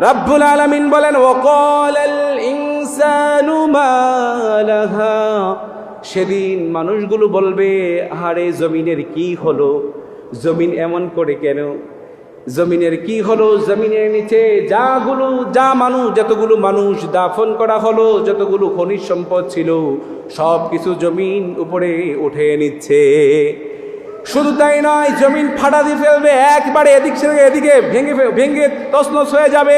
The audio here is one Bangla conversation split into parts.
রাব্বুল আলামিন বলেন সেদিন মানুষগুলো বলবে হারে জমিনের কি হলো? জমিন এমন করে কেন? জমিনের কি হলো? জমিনের নিচে যাগুলো, যা মানুষ, যতগুলো মানুষ দাফন করা হলো, যতগুলো খনিজ সম্পদ ছিল সব কিছু জমিন উপরে উঠে নিচ্ছে। শুধু তাই নয়, জমিন ফাটা দিয়ে ফেলবে, একবারে এদিক থেকে এদিকে ভেঙে ভেঙে তছনছ হয়ে যাবে।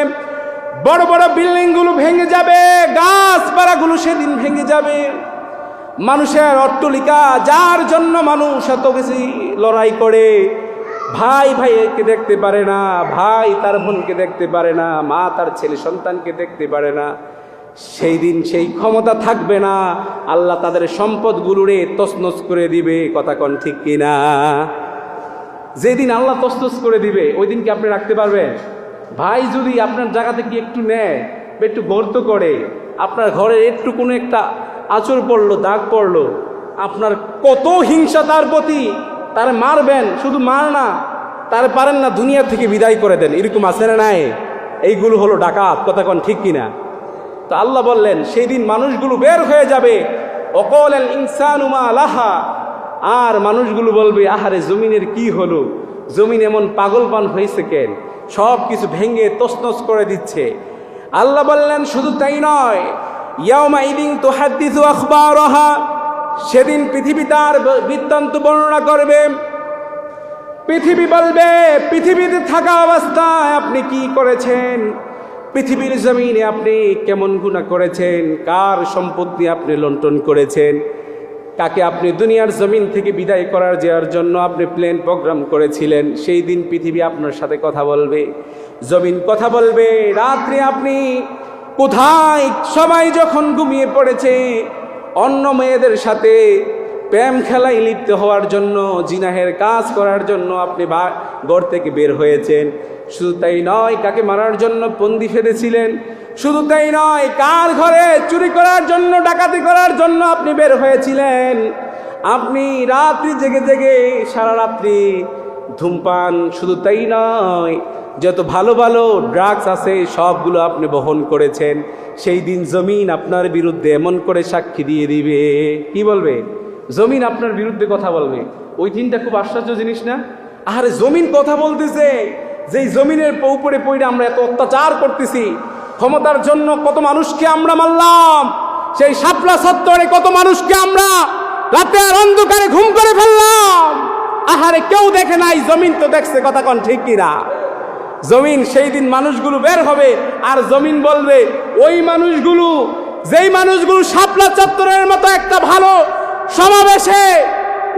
বড় বড় বিল্ডিংগুলো ভেঙে যাবে, গাছপালাগুলো সেদিন ভেঙে যাবে। মানুষের অট্টলিকা, যার জন্য মানুষ এত বেশি লড়াই করে, ভাই ভাইকে দেখতে পারে না, ভাই তার বোনকে দেখতে পারে না, মা তার ছেলে সন্তানকে দেখতে পারে না। সেই দিন সেই ক্ষমতা থাকবে না। আল্লাহ তাদের সম্পদগুলোরে তছনছ করে দিবে, কথা কন ঠিক কিনা? যেদিন আল্লাহ তছনছ করে দিবে, ওই দিন কি আপনি রাখতে পারবেন? ভাই যদি আপনার জায়গা থেকে একটু নেয় একটু গর্ত করে, আপনার ঘরে একটু কোনো একটা আচর পড়ল, দাগ পড়ল, আপনার কত হিংসা তার প্রতি, তার মারবেন, শুধু মার না, তার পারেন না দুনিয়া থেকে বিদায় করে দেন, এরকম আছে না নাই? এইগুলো হলো ডাকাত, কথা কন ঠিক কিনা? তো আল্লাহ বললেন, সেই দিন মানুষগুলো বের হয়ে যাবে। অকল ইনসানুমা আলাহা আর মানুষগুলো বলবে, আহারে, জমিনের কি হলো? জমিন এমন পাগলপান হয়েছে কেন? সব কিছু ভেঙে তছনছ করে দিচ্ছে। আল্লাহ বললেন, শুধু তাই নয় সেদিন পৃথিবী তার বৃত্তান্ত বর্ণনা করবে। পৃথিবী বলবে, পৃথিবীতে থাকা অবস্থায় আপনি কি করেছেন? পৃথিবীর জমিনে আপনি কেমন গুণা করেছেন? কার সম্পত্তি আপনি লন্টন করেছেন? কাকে আপনি দুনিয়ার জমিন থেকে বিদায় করার যাওয়ার জন্য আপনি প্লেন প্রোগ্রাম করেছিলেন? সেই দিন পৃথিবী আপনার সাথে কথা বলবে। জমিন কথা বলবে। রাত্রে আপনি কোথায়? সবাই যখন ঘুমিয়ে পড়েছে, অন্য মেয়েদের সাথে প্রেম খেলায় লিপ্ত হওয়ার জন্য, জিনাহের কাজ করার জন্য আপনি বা, ঘর থেকে বের হয়েছেন। শুধু তাই নয়, কাকে মারার জন্য বন্দি ফেলেছিলেন? শুধু তাই নয়, কার ঘরে চুরি করার জন্য, ডাকাতি করার জন্য আপনি বের হয়েছিলেন? আপনি রাত্রি জেগে জেগে, সারা রাত্রি ধূমপান, শুধু তাই নয়, যত ভালো ভালো ড্রাগস আছে, সবগুলো আপনি বহন করেছেন। সেই দিন জমিন আপনার বিরুদ্ধে এমন করে সাক্ষী দিয়ে দিবে। কি বলবে? জমিন আপনার বিরুদ্ধে কথা বলবে। ওই দিনটা খুব আশ্চর্য জিনিস না? আরে জমিন কথা বলতেছে। যেই জমিনের উপরে পড়ে আমরা এত অত্যাচার করতেছি, ক্ষমতার জন্য কত মানুষকে আমরা মারলাম, সেই শাপলা সত্তরে কত মানুষকে আমরা রাতে রাতের অন্ধকারে ঘুম করে ফেললাম। আহারে, কেউ দেখে নাই, জমিন তো দেখছে, কথা কন ঠিক কিনা? জমিন, সেই দিন মানুষগুলো বের হবে, আর জমিন বলবে, ওই মানুষগুলো, যেই মানুষগুলো শাপলা চত্বরের মতো একটা ভালো সমাবেশে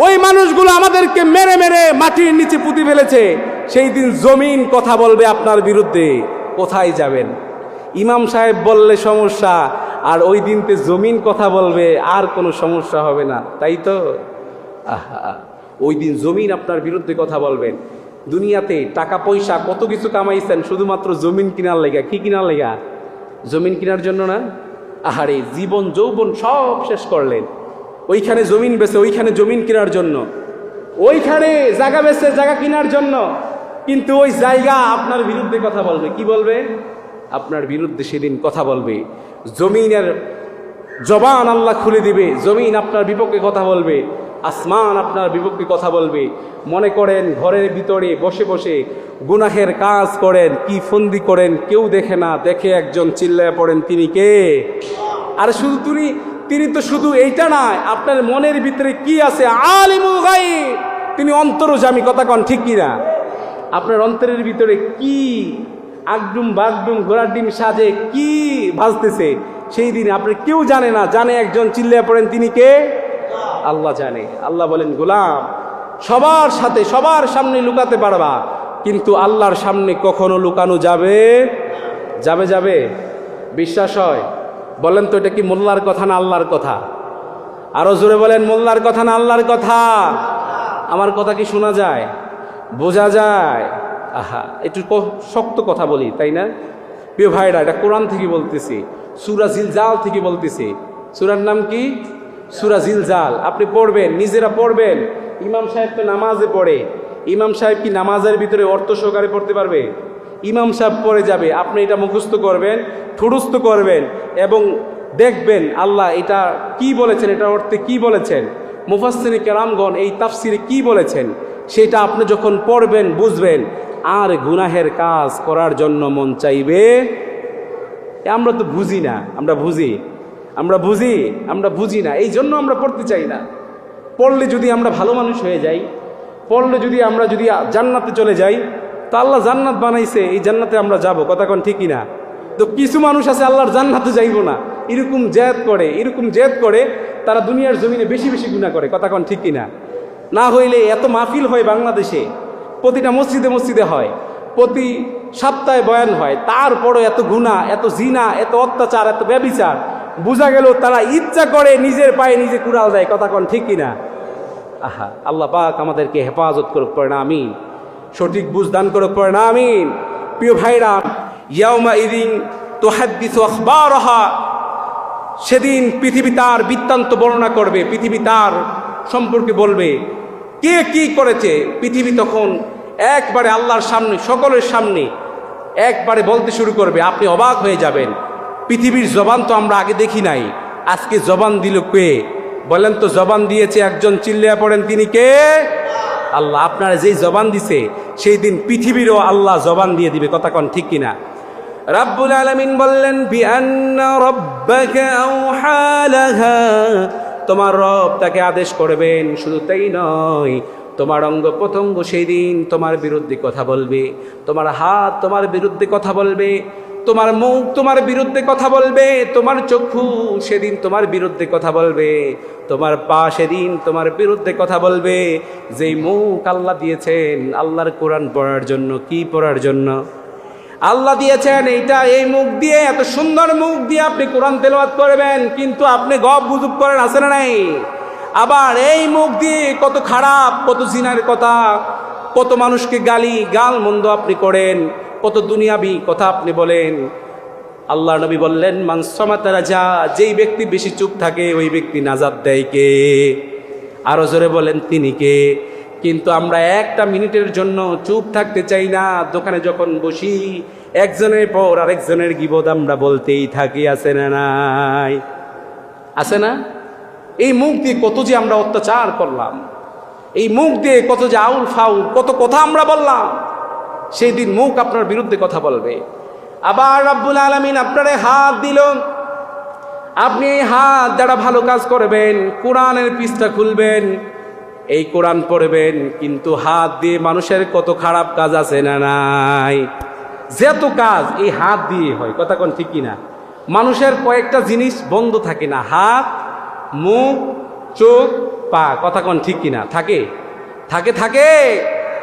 ওই মানুষগুলো আমাদেরকে মেরে মেরে মাটির নিচে পুঁতি ফেলেছে। সেই দিন জমিন কথা বলবে আপনার বিরুদ্ধে। কোথায় যাবেন? ইমাম সাহেব বললে সমস্যা, আর ওই দিনতে জমিন কথা বলবে, আর কোনো সমস্যা হবে না। তাই তো? আহা, ওই দিন জমিন আপনার বিরুদ্ধে কথা বলবেন দুনিয়াতে টাকা, পয়সা, কত কিছু কামাইছেন, শুধুমাত্র জমিন কেনার লেগা। কি কেনার লেগা? জমিন কেনার জন্য না? আহারে, জীবন, যৌবন সব শেষ করলেন। ওইখানে জমিন বেছে ওইখানে জমিন কেনার জন্য। ওইখানে জায়গা বেছে জায়গা কেনার জন্য। কিন্তু ওই জায়গা আপনার বিরুদ্ধে কথা বলবে। কি বলবে? আপনার বিরুদ্ধে সেদিন কথা বলবে। জমিনের জবান আল্লাহ খুলে দিবে। জমিন আপনার বিপক্ষে কথা বলবে। আসমান আপনার বিপক্ষে কথা বলবে। মনে করেন ঘরের ভিতরে বসে বসে গুনাহের কাজ করেন, কি ফন্দি করেন, কেউ দেখে না। দেখে একজন চিল্লায় পড়েন, তিনি কে? আর শুধু তিনি তিনি তো শুধু এইটা নয় আপনার মনের ভিতরে কি আছে? আলিমুল গাইব তিনি অন্তরজামী, কথা কন ঠিক কিনা? আপনার অন্তরের ভিতরে কি আগডুম বাগডুম, ঘোড়ার ডিম সাজে কি ভাজতেছে? সেই দিন আপনি কেউ জানে না, জানে একজন চিল্লিয়ে পড়েন, তিনি কে? আল্লাহ জানে। আল্লাহ বলেন, গোলাম, সবার সাথে, সবার সামনে লুকাতে পারবা, কিন্তু আল্লাহর সামনে কখনো লুকানো যাবে? যাবে যাবে? বিশ্বাস হয়? বলেন তো এটা কি মোল্লার কথা না আল্লাহর কথা? আরও জোরে বলেন, মোল্লার কথা না আল্লাহর কথা? আমার কথা কি শোনা যায়? বোঝা যায়? আহা, একটু শক্ত কথা বলি, তাই না? প্রিয় ভাইরা, এটা কোরআন থেকে বলতেছি, সুরা জিলজাল থেকে বলতেছি। সুরার নাম কি? সুরা জিলজাল। আপনি পড়বেন, নিজেরা পড়বেন। ইমাম সাহেব তো নামাজে পড়ে। ইমাম সাহেব কি নামাজের ভিতরে অর্থ সহকারে পড়তে পারবে? ইমাম সাহেব পড়ে যাবে, আপনি এটা মুখস্থ করবেন, ঠুরুস্থ করবেন এবং দেখবেন আল্লাহ এটা কি বলেছেন, এটা অর্থে কি বলেছেন। মুফাসিনী কেরামগণ এই তাফসিরে কি বলেছেন, সেটা আপনি যখন পড়বেন, বুঝবেন, আর গুনাহের কাজ করার জন্য মন চাইবে? আমরা তো বুঝি না, আমরা বুঝি আমরা বুঝি আমরা বুঝি না, এই জন্য আমরা পড়তে চাই না। পড়লে যদি আমরা ভালো মানুষ হয়ে যাই, পড়লে যদি আমরা যদি জান্নাতে চলে যাই তা আল্লাহ জান্নাত বানাইছে, এই জান্নাতে আমরা যাব। কথা কোন ঠিকই না তো কিছু মানুষ আছে আল্লাহর জান্নাতে যাইব না। এরকম জেদ করে, এরকম জেদ করে তারা দুনিয়ার জমিনে বেশি বেশি গুণা করে। কথা কোন ঠিকই না না হইলে এত মাহফিল হয় বাংলাদেশে, প্রতিটা মসজিদে মসজিদে হয়, প্রতি সপ্তাহে বয়ান হয়, তারপরও এত গুণা এত জিনা, এত অত্যাচার, এত ব্যবিচার। বোঝা গেল তারা ইচ্ছা করে নিজের পায়ে নিজে কুড়াল দেয়। কথা কন ঠিক কিনা? আহা, আল্লাহ পাক আমাদেরকে হেফাজত করুক পড়ে না আমিন। সঠিক বুঝ দান করুক পড়ে না আমিন। প্রিয় ভাইরা, ইয়াউমা ইদিন তোহাদ্দিস আখবারহা। সেদিন পৃথিবী তার বৃত্তান্ত বর্ণনা করবে, পৃথিবী তার সম্পর্কে বলবে। কে কি করেছে? পৃথিবী তখন একবারে আল্লাহর সামনে, সকলের সামনে একবারে বলতে শুরু করবে, আপনি অবাক হয়ে যাবেন। পৃথিবীর জবান তো আমরা আগে দেখি নাই। আজকে জবান দিল কে? বলেন তো, জবান দিয়েছে একজন চিল্লিয়া পড়েন, তিনি কে? আল্লাহ আপনার যেই জবান দিছে, সেই দিন পৃথিবীরও আল্লাহ জবান দিয়ে দিবে। কথা কন ঠিক কিনা? রাব্বুল আলামিন বললেন তোমার রব তাকে আদেশ করবেন, শুধু তাই নয়, তোমার অঙ্গ প্রত্যঙ্গ সেই দিন তোমার বিরুদ্ধে কথা বলবে, তোমার হাত তোমার বিরুদ্ধে কথা বলবে। তোমার মুখ তোমার বিরুদ্ধে কথা বলবে, তোমার চক্ষু সেদিন তোমার বিরুদ্ধে কথা বলবে, তোমার পা সেদিন তোমার বিরুদ্ধে কথা বলবে। যেই মুখ আল্লাহ দিয়েছেন, আল্লাহর কোরআন পড়ার জন্য, কি পড়ার জন্য? আল্লাহ দিয়েছেন এইটা, এই মুখ দিয়ে, এত সুন্দর মুখ দিয়ে আপনি কোরআন তেলাওয়াত করবেন, কিন্তু আপনি গপ গুজব করেন আসে না নাই? আবার এই মুখ দিয়ে কত খারাপ, কত জিনার কথা, কত মানুষকে গালি গাল মন্দ আপনি করেন কত দুনিয়াবি কথা আপনি বলেন। আল্লাহ নবী বললেন মানসমাতারা যা যেই ব্যক্তি বেশি চুপ থাকে, ওই ব্যক্তি নাজাদ দেয় কে? আরও জোরে বলেন, তিনি কে? কিন্তু আমরা একটা মিনিটের জন্য চুপ থাকতে চাই না। দোকানে যখন বসি, একজনের পর আরেকজনের গিবোধ আমরা বলতেই থাকি, আছে না নাই? আছে না? এই মুখ দিয়ে কত যে আমরা অত্যাচার করলাম। এই মুখ দিয়ে কত যে আউল ফাউল, কত কথা আমরা বললাম। সেই দিন মুখ আপনার বিরুদ্ধে কথা বলবে। আবার রাব্বুল আলমিন আপনারে হাত দিল। আপনি এই হাত দ্বারা ভালো কাজ করবেন, কোরআনের পৃষ্ঠা খুলবেন, এই কোরআন পড়বেন, কিন্তু হাত দিয়ে মানুষের কত খারাপ কাজ আছে না নাই? যেত কাজ এই হাত দিয়ে হয়, কথা কোন ঠিকই না মানুষের কয়েকটা জিনিস বন্ধ থাকে না, হাত, মুখ, চোখ, পা, কথা কোন ঠিক কিনা? থাকে? থাকে থাকে।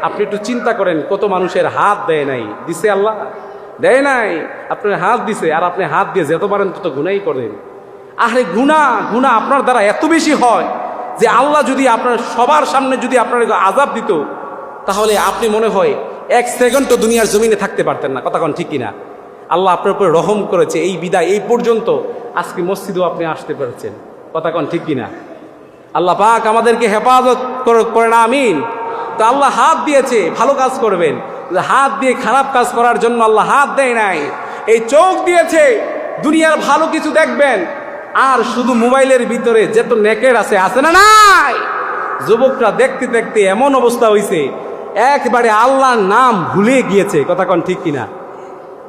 আপনি একটু চিন্তা করেন, কত মানুষের হাত দেয় নাই। দিছে আল্লাহ? দেয় নাই। আপনার হাত দিছে, আর আপনি হাত দিয়ে যেতে পারেন তত গুনাই করেন। আরে গুণা গুণা আপনার দ্বারা এত বেশি হয় যে আল্লাহ যদি আপনার সবার সামনে যদি আপনার আজাব দিত, তাহলে আপনি মনে হয় এক সেকেন্ড তো দুনিয়ার জমিনে থাকতে পারতেন না, কথা কোন ঠিক কিনা? আল্লাহ আপনার উপরে রহম করেছে, এই বিদায় এই পর্যন্ত আজকে মসজিদেও আপনি আসতে পেরেছেন, কথা কোন ঠিক কিনা? আল্লাহ পাক আমাদেরকে হেফাজত করে না আমিন। তো আল্লাহ হাত দিয়েছে, ভালো কাজ করবেন। হাত দিয়ে খারাপ কাজ করার জন্য আল্লাহ হাত দেয় নাই। এই চোখ দিয়েছে, দুনিয়ার ভালো কিছু দেখবেন। আর শুধু মোবাইলের ভিতরে যেত নেকের আছে আছে না নাই? যুবকরা দেখতে দেখতে এমন অবস্থা হয়েছে একবারে আল্লাহর নাম ভুলে গিয়েছে। কথা কন ঠিক কিনা?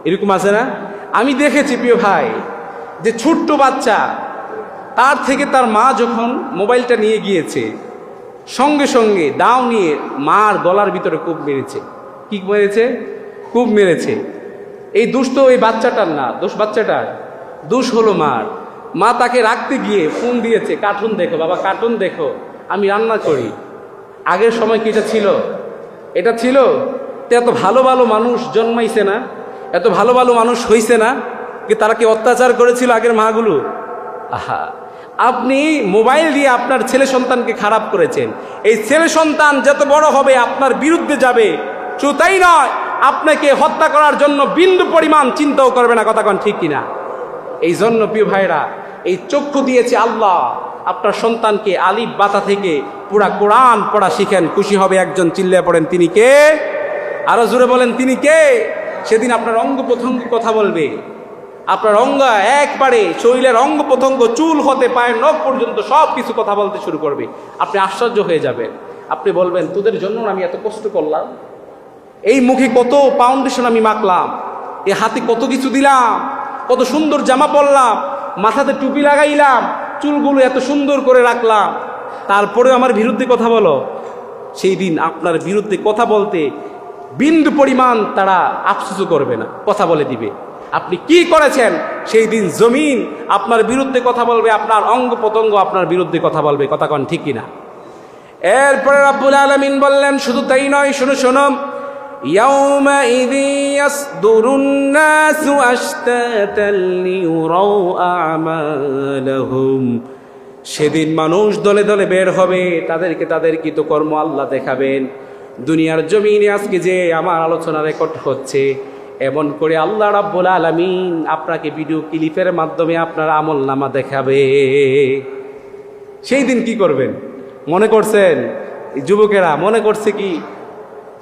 এরকম আছে না? আমি দেখেছি প্রিয় ভাই, যে ছোট্ট বাচ্চা, তার থেকে তার মা যখন মোবাইলটা নিয়ে গিয়েছে সঙ্গে সঙ্গে দাও নিয়ে মার গলার ভিতরে কূপ মেরেছে। কি মেরেছে? কূপ মেরেছে। এই দোষ তো ওই বাচ্চাটার না, দোষ বাচ্চাটার? দোষ হলো মার। মা তাকে রাখতে গিয়ে ফোন দিয়েছে, কার্টুন দেখো বাবা, কার্টুন দেখো, আমি রান্না করি। আগের সময় কি এটা ছিল? এটা ছিল, তো এত ভালো ভালো মানুষ জন্মাইছে না, এত ভালো ভালো মানুষ হইছে না, কি তারা কি অত্যাচার করেছিল আগের মাগুলো? আহা আপনি মোবাইল দিয়ে আপনার ছেলে সন্তানকে খারাপ করেছেন। এই ছেলে সন্তান যত বড় হবে, আপনার বিরুদ্ধে যাবে। শুধু তাই নয়, আপনাকে হত্যা করার জন্য বিন্দু পরিমাণ চিন্তাও করবে না, কথা কন ঠিক কিনা? এই জন্য প্রিয় ভাইরা এই চক্ষু দিয়েছে আল্লাহ। আপনার সন্তানকে আলিফ বাতা থেকে পুরা কোরআন পড়া শিখেন। খুশি হবে একজন চিল্লে পড়েন, তিনি কে? আরও জোরে বলেন, তিনি কে? সেদিন আপনার অঙ্গ প্রত্যঙ্গ কথা বলবে। আপনার অঙ্গ একবারে শরীরের অঙ্গ প্রত্যঙ্গ চুল হতে পায়ের নখ পর্যন্ত সব কিছু কথা বলতে শুরু করবে। আপনি আশ্চর্য হয়ে যাবেন। আপনি বলবেন, তোদের জন্য আমি এত কষ্ট করলাম? এই মুখে কত ফাউন্ডেশন আমি মাখলাম? এ হাতে কত কিছু দিলাম? কত সুন্দর জামা পরলাম? মাথাতে টুপি লাগাইলাম? চুলগুলো এত সুন্দর করে রাখলাম? তারপরেও আমার বিরুদ্ধে কথা বলো। সেই দিন আপনার বিরুদ্ধে কথা বলতে বিন্দু পরিমাণ তারা আফসোসও করবে না। কথা বলে দিবে। আপনি কি করেছেন সেই দিন জমিন আপনার বিরুদ্ধে কথা বলবে আপনার অঙ্গ প্রত্যঙ্গ আপনার বিরুদ্ধে কথা বলবে কথা কন ঠিক কিনা এরপরে রাব্বুল আলামিন বললেন শুধু তাই নয় শুনো শোনো يومئذ يصدر الناس أشتاتا ليروا أعمالهم সেদিন মানুষ দলে দলে বের হবে তাদেরকে তাদের কৃতকর্ম আল্লাহ দেখাবেন দুনিয়ার জমিনে আজকে যে আমার আলোচনা রেকর্ড হচ্ছে এমন করে আল্লাহ রাব্বুল আলামিন আপনাকে ভিডিও ক্লিপের মাধ্যমে আপনার আমল নামা দেখাবে। সেই দিন কি করবেন? মনে করছেন? যুবকেরা, মনে করছে কি?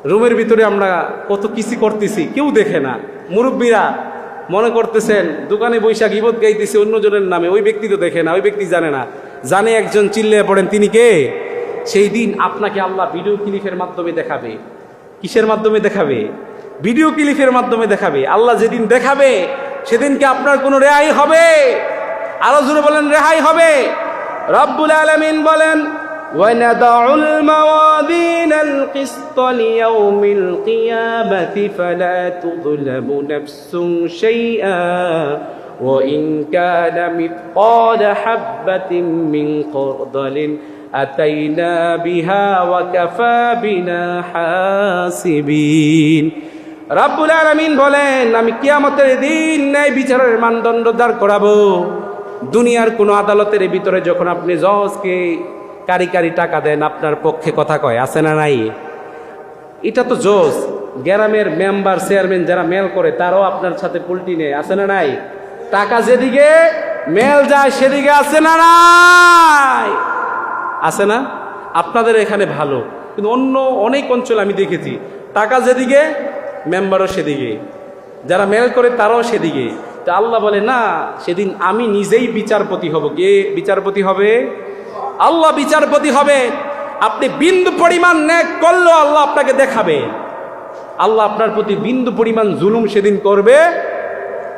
রুমের ভিতরে আমরা কত কিছু করতেছি, কেউ দেখে না। মুরব্বীরা মনে করতেছেন, দোকানে বৈশাখ ইবত গাইতেছে, অন্যজনের নামে, ওই ব্যক্তি তো দেখে না, ওই ব্যক্তি জানে না। জানে একজন চিল্লে পড়েন, তিনি কে? সেই দিন আপনাকে আল্লাহ ভিডিও ক্লিপের মাধ্যমে দেখাবে। কিসের মাধ্যমে দেখাবে? ভিডিও ক্লিপের মাধ্যমে দেখাবে আল্লাহ যেদিন দেখাবে সেদিনকে আপনার কোনো রেহাই হবে আরো জোরে বলেন রেহাই হবে রব্বুল আলমিন বলেন ونضع الموازين القسط ليوم القيامة فلا تظلم نفس شيئا وإن كان مثقال حبة من خردل أتينا بها وكفى بنا حاسبين রাব্বুল আলামিন বলেন, আমি কিয়ামতের দিন ন্যায় বিচারের মানদণ্ড দাঁড় করাবো। দুনিয়ার কোনো আদালতের ভিতরে যখন আপনি জজকে কারি কারি টাকা দেন, আপনার পক্ষে কথা কয়, আছে না নাই? এটা তো জোস গ্রামের মেম্বার, চেয়ারম্যান যারা মেল করে, তারাও আপনার সাথে পুলটি নেয়, আছে না নাই? টাকা যেদিকে মেল যায়, সেদিকে আছে না নাই? আছে না? আপনাদের এখানে ভালো, কিন্তু অন্য অনেক অঞ্চল আমি দেখেছি, টাকা যেদিকে মেম্বারও সেদিকে, যারা মেল করে তারাও সেদিকে। তা আল্লাহ বলে, না, সেদিন আমি নিজেই বিচারপতি হব। কে বিচারপতি হবে? আল্লাহ বিচারপতি হবে। আপনি বিন্দু পরিমাণ ন্যাক করলেও আল্লাহ আপনাকে দেখাবে। আল্লাহ আপনার প্রতি বিন্দু পরিমাণ জুলুম সেদিন করবে।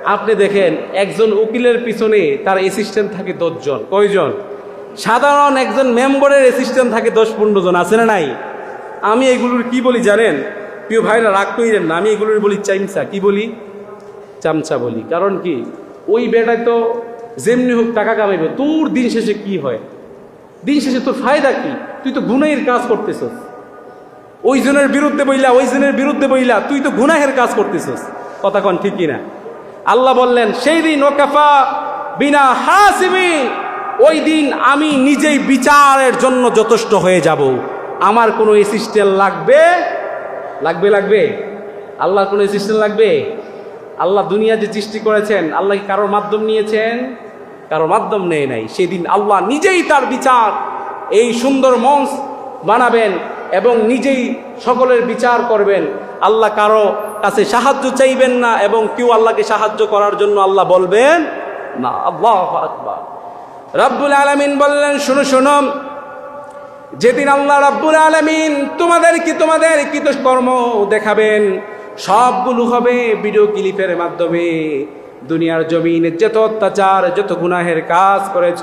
আপনি দেখেন, একজন উকিলের পিছনে তার অ্যাসিস্ট্যান্ট থাকে দশজন। কয়জন? সাধারণ একজন মেম্বারের অ্যাসিস্ট্যান্ট থাকে দশ পনেরো জন। আছে না নাই? আমি এগুলোর কি বলি জানেন? প্রিয় ভাইরা, রাগ করিলেন না, আমি এগুলোর বলি চামচা। কি বলি? চামচা বলি। কারণ কি? ওই বেটায় তো যেমনি হোক টাকা কামাইবে। তোর দিন শেষে কি হয়? দিন শেষে তোর ফায়দা কি? তুই তো গুনাহের কাজ করতেছস। ওই জনের বিরুদ্ধে বইলা, ওই জনের বিরুদ্ধে বইলা, তুই তো গুনাহের কাজ করতেছস। কথা কন ঠিক কিনা? আল্লাহ বললেন, সেই দিন ওকাফা বিনা হাসিবি ওই দিন আমি নিজেই বিচারের জন্য যথেষ্ট হয়ে যাব। আমার কোনো অ্যাসিস্ট্যান্ট লাগবে লাগবে লাগবে? আল্লাহর কোনো অ্যাসিস্ট্যান্ট লাগবে? আল্লাহ দুনিয়া যে সৃষ্টি করেছেন, আল্লাহ কি কারোর মাধ্যম নিয়েছেন? কারোর মাধ্যম নেয় নাই। সেদিন আল্লাহ নিজেই তার বিচার, এই সুন্দর মঞ্চ বানাবেন এবং নিজেই সকলের বিচার করবেন। আল্লাহ কারও কাছে সাহায্য চাইবেন না এবং কেউ আল্লাহকে সাহায্য করার জন্য আল্লাহ বলবেন না। আল্লাহ আকবার। রব্বুল আলমিন বললেন, শুনো শুনো যেদিন আল্লাহ রাব্বুল আলমিন তোমাদের কি তোমাদের কৃতকর্ম দেখাবেন, সবগুলো হবে ভিডিও ক্লিপের মাধ্যমে। দুনিয়ার জমিনে যত অত্যাচার, যত গুনাহের কাজ করেছ,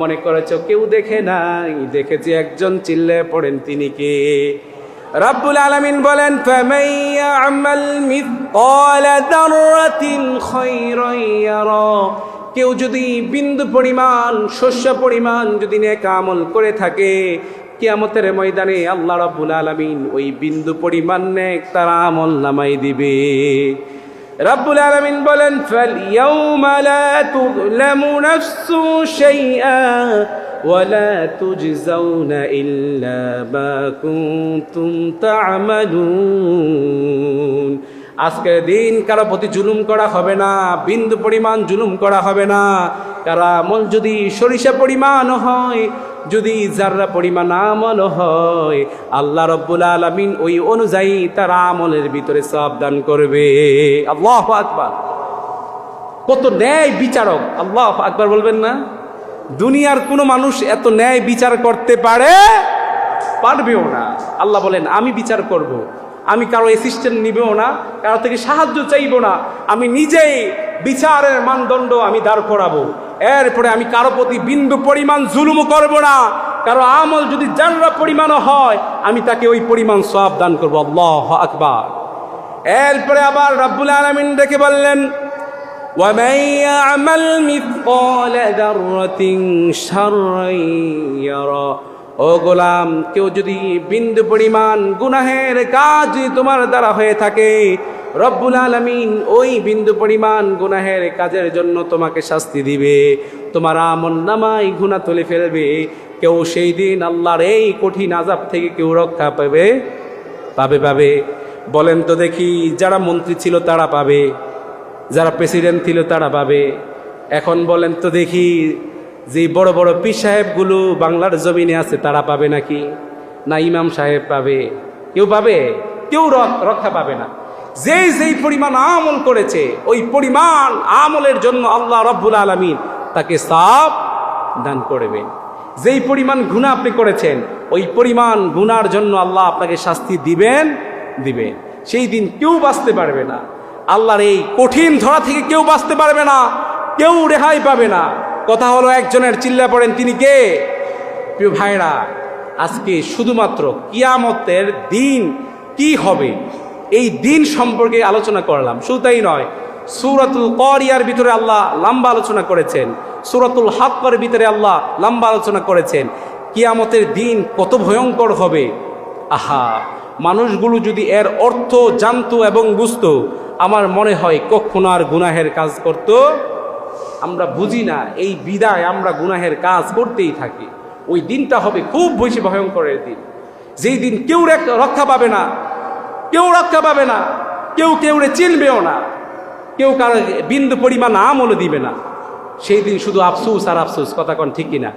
মনে করেছ কেউ দেখে নাই, দেখেছি একজন চিল্লে পড়েন তিনি কে? রাব্বুল আলামিন বলেন দাররাতিন খায়রান ইয়ারা। কেউ যদি বিন্দু পরিমাণ, শস্য পরিমাণ যদি নেক আমল করে থাকে, কিয়ামতের ময়দানে আল্লাহ রাব্বুল আলামিন ওই বিন্দু পরিমাণ নেক তার আমল নামাই দিবে। রাব্বুল আলামিন বলেন, ফালইয়াউমা লা তুযলামু নাফসু শাইআ ওয়ালা তুজজাউনা ইল্লা মা কুনতুম তা'মালুন। আজকের দিন কারও প্রতি জুলুম করা হবে না, বিন্দু পরিমাণ জুলুম করা হবে না। কারও আমল যদি সরিষা পরিমাণ হয়, যদি যারা পরিমাণ আমল হয়, আল্লাহ রব্বুল আলমিন ওই অনুযায়ী তার আমলের ভিতরে সব দান করবে। আল্লাহ আকবার। কত ন্যায় বিচারক। আল্লাহ আকবার বলবেন না? দুনিয়ার কোনো মানুষ এত ন্যায় বিচার করতে পারে? পারবেও না। আল্লাহ বলেন, আমি বিচার করব। আমি কারো অ্যাসিস্ট্যান্ট নিবেও না কারো থেকে সাহায্য চাইবো না আমি নিজেই বিচারের মানদণ্ড আমি দাঁড় করাবো এরপরে আমি কারো প্রতি বিন্দু পরিমাণ জুলুম করব না কারো আমল যদি জানরা পরিমাণও হয় আমি তাকে ওই পরিমাণ সব দান করবো আল্লাহ আকবার এরপরে আবার রাব্বুল আলমিন ডেকে বললেন ومن يعمل مثقال ذرة شرا يرى ও গোলাম, কেউ যদি বিন্দু পরিমাণ গুনাহের কাজ তোমার দ্বারা হয়ে থাকে, রব্বুল আলমিন ওই বিন্দু পরিমাণ গুনাহের কাজের জন্য তোমাকে শাস্তি দিবে। তোমার আমন নামাই গুণা তুলে ফেলবে। কেউ সেই দিন আল্লাহর এই কঠিন আজাব থেকে কেউ রক্ষা পাবে পাবে পাবে। বলেন তো দেখি, যারা মন্ত্রী ছিল তারা পাবে, যারা প্রেসিডেন্ট ছিল তারা পাবে। এখন বলেন তো দেখি যে বড় বড় পীর সাহেবগুলো বাংলার জমিনে আছে, তারা পাবে নাকি? না ইমাম সাহেব পাবে? কেউ পাবে? কেউ রক- রক্ষা পাবে না। যেই যেই পরিমাণ আমল করেছে, ওই পরিমাণ আমলের জন্য আল্লাহ রব্বুল আলমিন তাকে সাপ দান করবেন। যেই পরিমাণ গুণা আপনি করেছেন, ওই পরিমাণ গুনার জন্য আল্লাহ আপনাকে শাস্তি দিবেন দিবেন। সেই দিন কেউ বাঁচতে পারবে না। আল্লাহর এই কঠিন ধরা থেকে কেউ বাঁচতে পারবে না, কেউ রেহাই পাবে না। কথা হলো একজনের চিল্লা পড়েন, তিনি কে? প্রিয় ভাইরা, আজকে শুধুমাত্র কিয়ামতের দিন কি হবে? এই দিন সম্পর্কে আলোচনা করলাম, শুধু তাই নয়, সুরাতুল করিয়ার ভিতরে আল্লাহ লম্বা আলোচনা করেছেন, সুরাতুল হাক্কর ভিতরে আল্লাহ লম্বা আলোচনা করেছেন, কিয়ামতের দিন কত ভয়ঙ্কর হবে? আহা, মানুষগুলো যদি এর অর্থ জানতো এবং বুঝতো, আমার মনে হয় কখনো আর গুনাহের কাজ করত আমরা বুঝি না, এই বিদায় আমরা গুনাহের কাজ করতেই থাকি। ওই দিনটা হবে খুব বেশি ভয়ঙ্করের দিন। যেই দিন কেউ রেক- রক্ষা পাবে না, কেউ রক্ষা পাবে না, কেউ কেউরে চিনবেও না, কেউ কারও বিন্দু পরিমাণ আমলও দিবে না। সেই দিন শুধু আফসুস আর আফসুস, কথা কন ঠিক কিনা?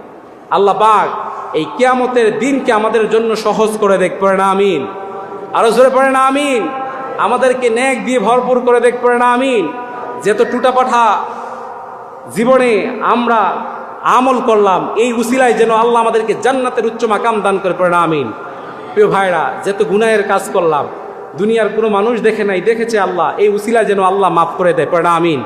আল্লাহ পাক এই কেয়ামতের দিনকে আমাদের জন্য সহজ করে দেখ পড়ে না আমিন। আরও জোরে পড়ে না আমিন। আমাদেরকে ন্যাক দিয়ে ভরপুর করে দেখ পড়ে না আমিন। যেত টুটা পাঠা জীবনে আমরা আমল করলাম, এই উসিলায় যেন আল্লাহ আমাদেরকে জান্নাতের উচ্চ মাকাম দান করে পড়ে না আমিন। প্রিয় ভাইরা যেহেতু গুনায়ের কাজ করলাম, দুনিয়ার কোনো মানুষ দেখে নাই, দেখেছে আল্লাহ, এই উসিলা যেন আল্লাহ মাফ করে দেয় পড়ে না আমিন।